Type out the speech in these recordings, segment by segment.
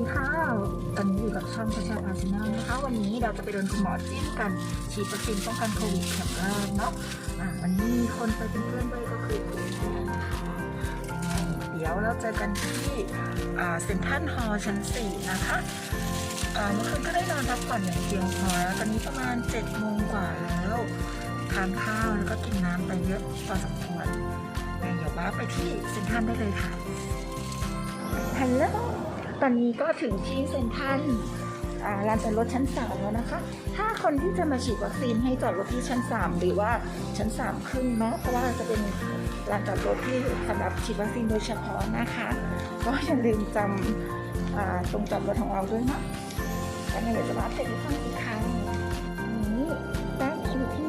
ดีค่ะ ตอนนี้อยู่กับช่องประชาพาชนะนะคะ วันนี้เราจะไปโดนคุณหมอจิ้มกันฉีดวัคซีนป้องกันโควิดเข็มแรกเนาะอะวันนี้มีคนไปเป็นเพื่อนด้วยก็คือคุณแม่นะคะเดี๋ยวเราเจอกันที่เซ็นทรัลฮอลล์ชั้น 4 นะคะอ่าเมื่อคืนก็ได้นอนพักผ่อนอย่างเพียงพอแล้วตอนนี้ประมาณ7โมงกว่าแล้วทานข้าวแล้วก็กินน้ำไปเยอะพอสมควรงั้นเดี๋ยวว่าไปที่เซ็นทรัลได้เลยค่ะฮัลโหล ตอนนี้ก็ถึงที่เซ็นทรัลลานจอดรถชั้นสามแล้วนะคะ ถ้าคนที่จะมาฉีดวัคซีนให้จอดรถที่ชั้นสามหรือว่าชั้นสามครึ่งเนาะ เพราะว่าจะเป็นลานจอดรถที่สำหรับฉีดวัคซีนโดยเฉพาะนะคะ ก็อย่าลืมจำอ่าตรงจอดรถของเราด้วยเนาะแล้วเดี๋ยวจะมาอัปเดตให้ฟังอีกครั้งนี้ได้คิวที่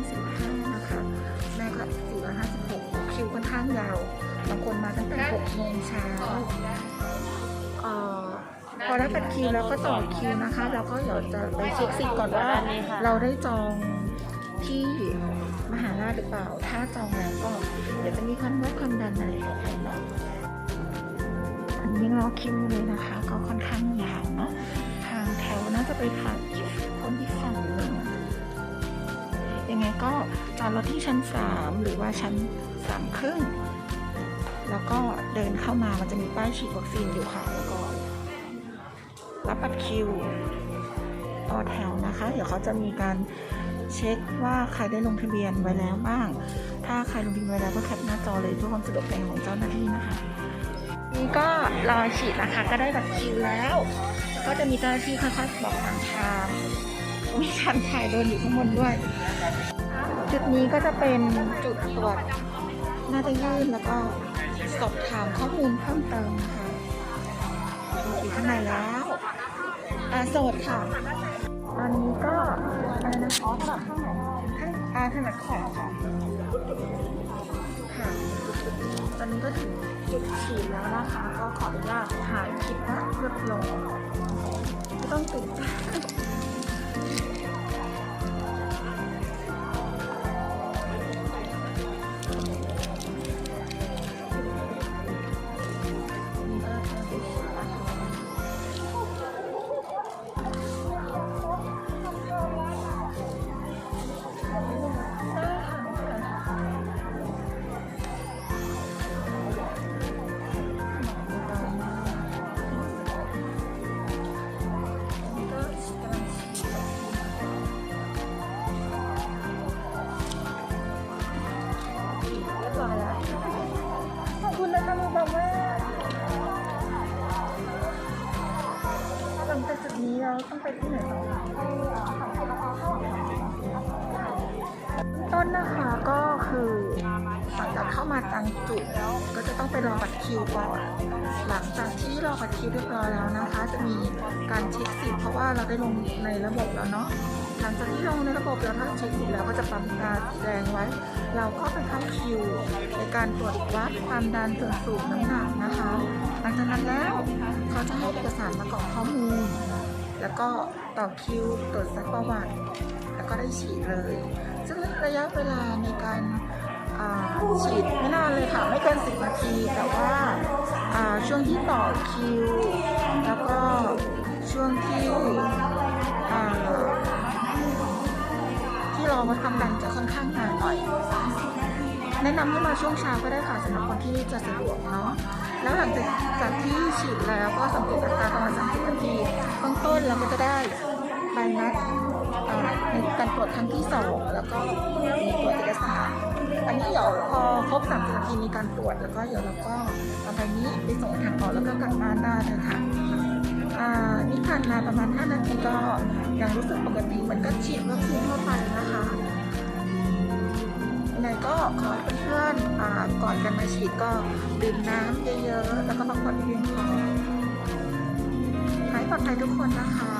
455 นะคะ แม่ก็456 คิวค่อนข้างยาว บางคนมาตั้งแต่ 6 โมงเช้า อได้บัตรคิวแล้วก็ต่อคิวนะคะ แล้วก็เดี๋ยวจะไปเช็คสิทธิ์ก่อนว่า เราได้จองที่มหาราชหรือเปล่า ถ้าจองแล้วก็เดี๋ยวจะมีความวัดความดันอะไรอันนี้รอคิวเลยนะคะ ก็ค่อนข้างยาวเนาะ ทางแถวน่าจะไปผ่านคนที่ฝั่งเลยยังไงก็จอดรถที่ชั้นสามหรือว่าชั้นสามครึ่งแล้วก็เดินเข้ามามันจะมีป้ายฉีดวัคซีนอยู่ค่ะแล้วก็ รับบัตรคิว ต่อแถวนะคะ เดี๋ยวเขาจะมีการเช็คว่าใครได้ลงทะเบียนไว้แล้วบ้าง ถ้าใครลงทะเบียนไว้แล้วก็แคปหน้าจอเลยเพื่อความสะดวกในของเจ้าหน้าที่นะคะ นี่ก็รอฉีดนะคะก็ได้บัตรคิวแล้ว ก็จะมีเจ้าหน้าที่ค่อยๆบอกทางทางมีการถ่ายโดนอยู่ข้างบนด้วย จุดนี้ก็จะเป็นจุดตรวจน่าจะยื่นแล้วก็สอบถามข้อมูลเพิ่มเติมนะคะอยู่ข้างในแล้ว อาโสดค่ะ ตอนนี้ก็อะไรนะอ๋อถนัดข้างไหนข้างอาถนัดขวาค่ะค่ะ ตอนนี้ก็ถึงจุดฉีดแล้วนะคะ ก็ขออนุญาตถ่ายคลิปนะเพื่อลงไม่ต้องตื่นเต้น นี้เราต้องไปที่ไหนต่อต้นนะคะก็คือหลังจากเข้ามาตังจุดแล้วก็จะต้องไปรอบัตรคิวก่อนหลังจากที่รอบัตรคิวเรียบร้อยแล้วนะคะ จะมีการเช็คสิทธิ์เพราะว่าเราได้ลงในระบบแล้วเนาะหลังจากที่ลงในระบบแล้วถ้าเช็คสิทธิ์แล้วก็จะปั๊มตาสีแดงไว้ เราก็ไปเข้าคิว ในการตรวจวัดความดันส่วนสูงน้ำหนักนะคะ หลังจากนั้นแล้วเขาจะให้เอกสารประกอบข้อมูล แล้วก็ต่อคิวตรวจซักประวัติ แล้วก็ได้ฉีดเลย ซึ่งระยะเวลาในการฉีดไม่นานเลยค่ะ ไม่เกิน10นาที แต่ว่าาช่วงที่ต่อคิว แล้วก็ช่วงที่ที่รอวัดความดันจะค่อนข้างนานหน่อย แนะนำให้มาช่วงเช้าก็ได้ค่ะสำหรับคนที่จะสะดวกเนาะ แล้วหลังจากจากที่ฉีดแล้วก็สังเกตอัตราประมาณ30นาทีเบื้องต้นเราก็จะได้ใบนัดในการตรวจครั้งที่สองแล้วก็มีตรวจเอกสารอันนี้เดี๋ยวพอครบ30นาทีมีการตรวจแล้วก็เดี๋ยวเราก็เอาใบนี้ไปส่งทางออกแล้วก็กลับบ้านได้เลยค่ะนี่ผ่านมาประมาณ 5 นาทีก็ยังรู้สึกปกติเหมือนกับฉีดวัคซีนทั่วไปนะคะ ยังไงก็ขอให้เพื่อนๆก่อนกันมาฉีดก็ดื่มน้ำเยอะๆ แล้วก็พักผ่อนเพียงพอให้ปลอดภัยทุกคนนะคะ